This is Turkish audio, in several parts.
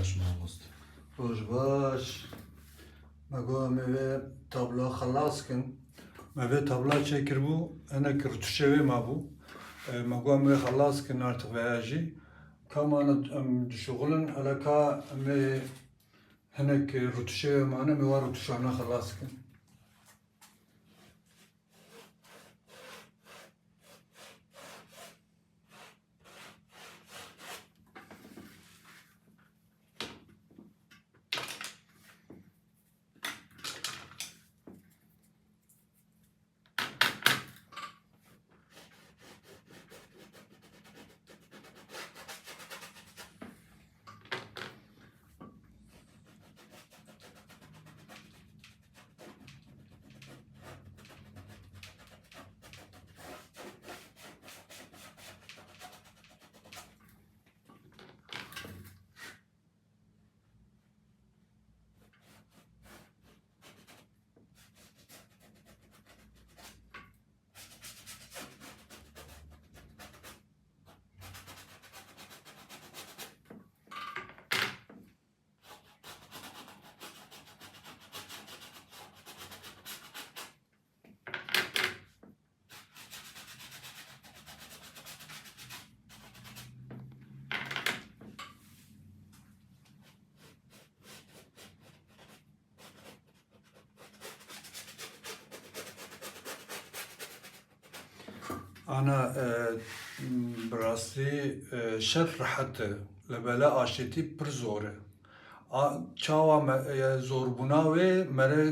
باش مامۆست روش باش مگو موه تابلا خلاص کن موه تابلا چکر بو انا کرتوشوی ما بو مگو موه خلاص کن artık veyaji kamanı şugulun alaka me henek rutuşevi mane me var rutuşana خلاص kın Ana براستی شر راحت لبلا آشتی پر زوره چاوا زوربونا و مره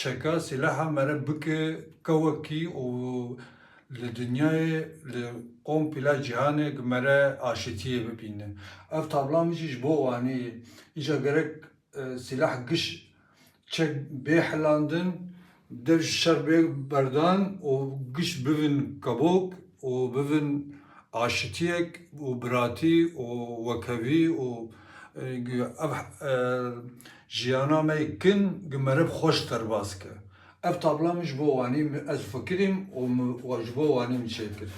چکا سلاحا مره بکه کوکی و لدنیای لقوم پیلا جهانه مره آشتیه ببینه اف تابلا میشیش بو وانی ایجا گرک سلاح گش çek behlandın der şerbe berdan o giş bivin kabuk o bivin aşitiyek o brati o vekavi o ev jiyana me kin gemerib hoş terbaske. Ev tablamış bu vani ez fikirim o waj bu vani mi çekir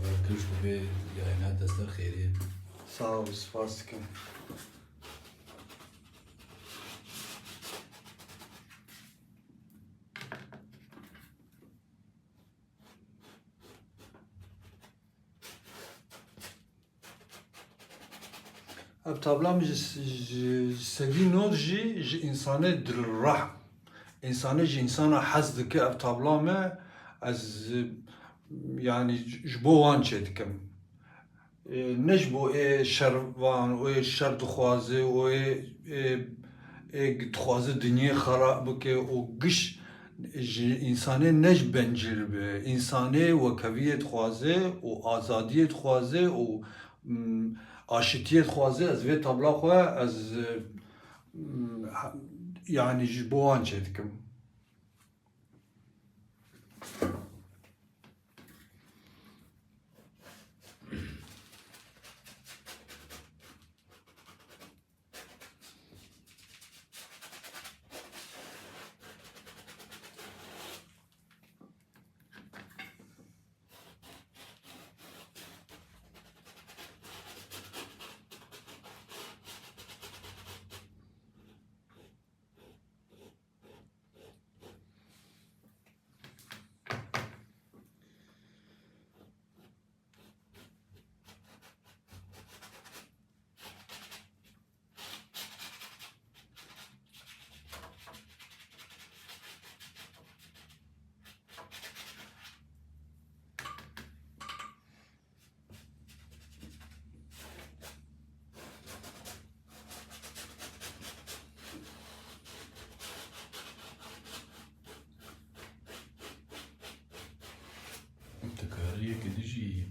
Ya ben kırış bu bir yayına destek xeyri. sağ ol spas dikim Ev tablam ji sevî nod jî ji însanê dilrah. İnsanê ji insana hez dike ev tabla me ez yani bo wan çê dikim. Ne ji bo ê şervan û ê şer dixwaze û ê dixwaze dinyê xerab bike û giş ji însanê ne ji bencî be. Însanê wekeviyê dixwaze û azadiyê dixwaze û aşitiyê dixwaze ez vê tabla xwe ez yani ji bo wan.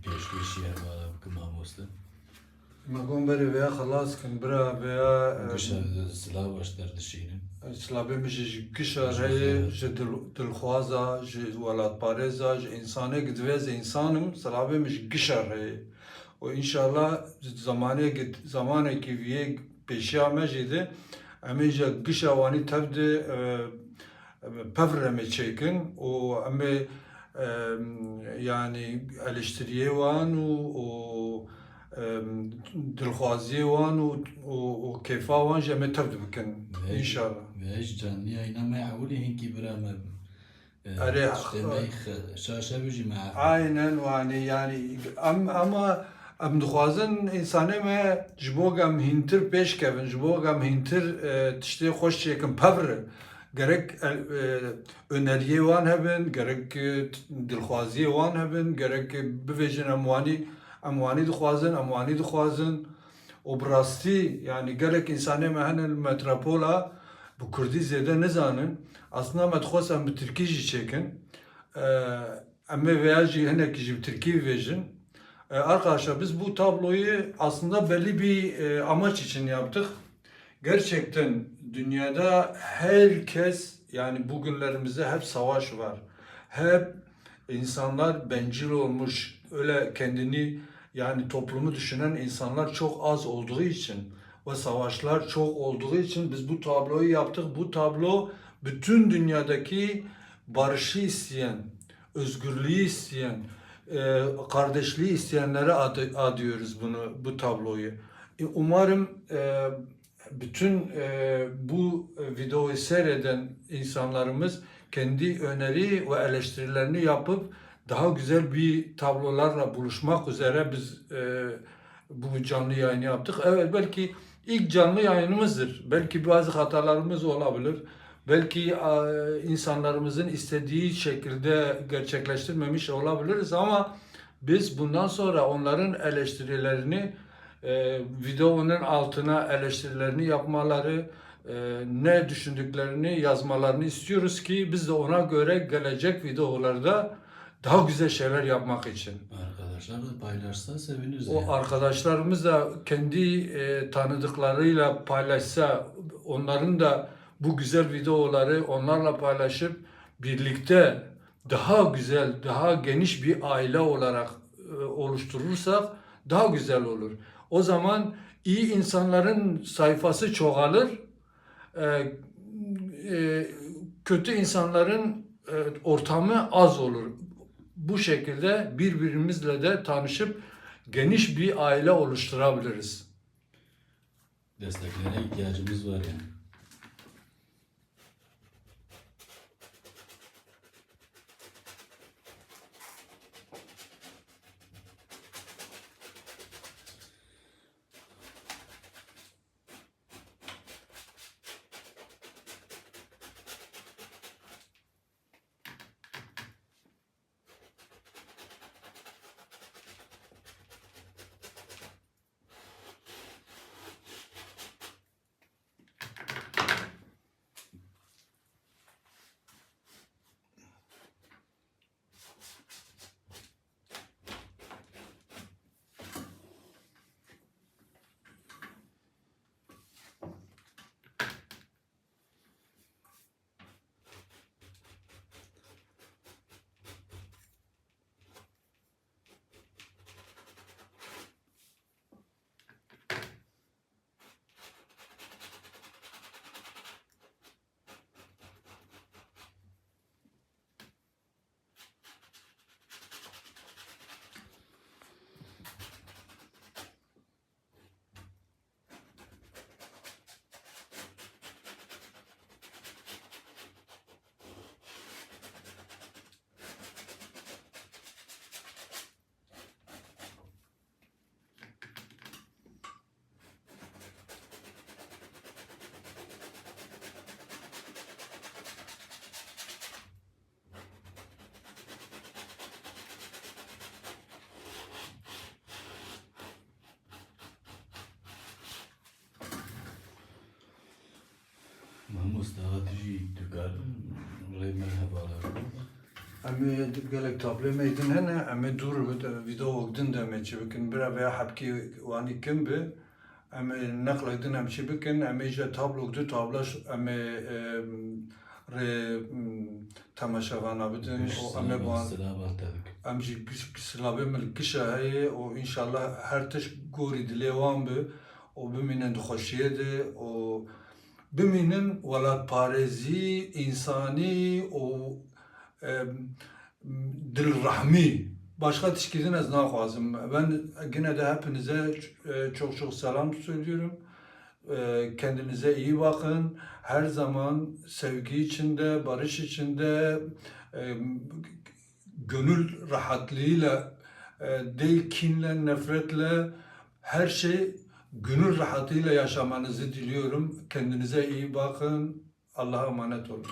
پیشکش یا که ماموسته مگم بری ویا خلاص کن برا ویا گشت سلاب اشتر دشینه سلابه میشه گشت هی جه دلخوازا جه ولاد پارزا جه انسانه گدویز انسانم سلابه میشه گشت هی و انشالله زمانه گد زمانه که ویه پیشیا مجیده امیجا گشت وانی تبد پفرمه چیکن و امیجا yani eleştiriye wan û dilxwaziyê wan û kêfa wan jî em ê tev dibikin Evet. inşallah. Ve hiç canlı yayına me'avuli hinki bira me. Araya- İşte me şaşa bücü me'avuli. Aynen yani yani am, ama em dixwazin insanê me ji bo em hîntir pêş kevin ji bo em hîntir e, tiştê xweş çêkin gerek e, öneriyê wan hebin gerek e, dilxwaziyê wan hebin gerek e, bivêjin em wanî em wanî dixwazin em wanî dixwazin. Û bi yani gelek insanê me metropola bu Kurdî zêde nizanin. Aslında me dixwaz em bi Tirkî jî çêkin. Veya jî hinekî jî bi Tirkî Arkadaşlar biz bu tabloyu aslında belli bir e, amaç için yaptık. Gerçekten dünyada herkes yani bugünlerimizde hep savaş var. Hep insanlar bencil olmuş. Öyle kendini yani toplumu düşünen insanlar çok az olduğu için ve savaşlar çok olduğu için biz bu tabloyu yaptık. Bu tablo bütün dünyadaki barışı isteyen, özgürlüğü isteyen, e, kardeşliği isteyenlere adı, adıyoruz bunu bu tabloyu. E, Umarım e, bütün e, bu videoyu seyreden insanlarımız kendi öneri ve eleştirilerini yapıp daha güzel bir tablolarla buluşmak üzere biz e, bu canlı yayını yaptık. Evet belki ilk canlı yayınımızdır. Belki bazı hatalarımız olabilir. Belki e, insanlarımızın istediği şekilde gerçekleştirmemiş olabiliriz ama biz bundan sonra onların eleştirilerini e, videonun altına eleştirilerini yapmaları, e, ne düşündüklerini yazmalarını istiyoruz ki biz de ona göre gelecek videolarda daha güzel şeyler yapmak için. Arkadaşlar da paylaşsa seviniriz. O yani. arkadaşlarımız da kendi e, tanıdıklarıyla paylaşsa, onların da bu güzel videoları onlarla paylaşıp birlikte daha güzel, daha geniş bir aile olarak e, oluşturursak daha güzel olur. O zaman iyi insanların sayfası çoğalır, e, e, kötü insanların e, ortamı az olur. Bu şekilde birbirimizle de tanışıp geniş bir aile oluşturabiliriz. Desteklere ihtiyacımız var yani. Mustafa Dijik Tükar, merhabalar. Emi gelek tableme edin hene, emi dur video ogdin deme çebikin, bira veya hapki vani kim bi, emi nakla edin hem çebikin, emi je tablo ogdu tablaş, emi re tamaşavana bidin, o emi bu an, emi je silabe mil kişa heye, o inşallah her tiş gori dilevan bi, o biminen de hoşiyede, o Büminin velat parezi, insani, o e, dilrahmi başka tişkidiniz nakhazım. Ben yine de hepinize e, çok çok selam söylüyorum. E, kendinize iyi bakın. Her zaman sevgi içinde, barış içinde, e, gönül rahatlığıyla, değil kinle, nefretle her şey gönül rahatıyla yaşamanızı diliyorum. Kendinize iyi bakın. Allah'a emanet olun.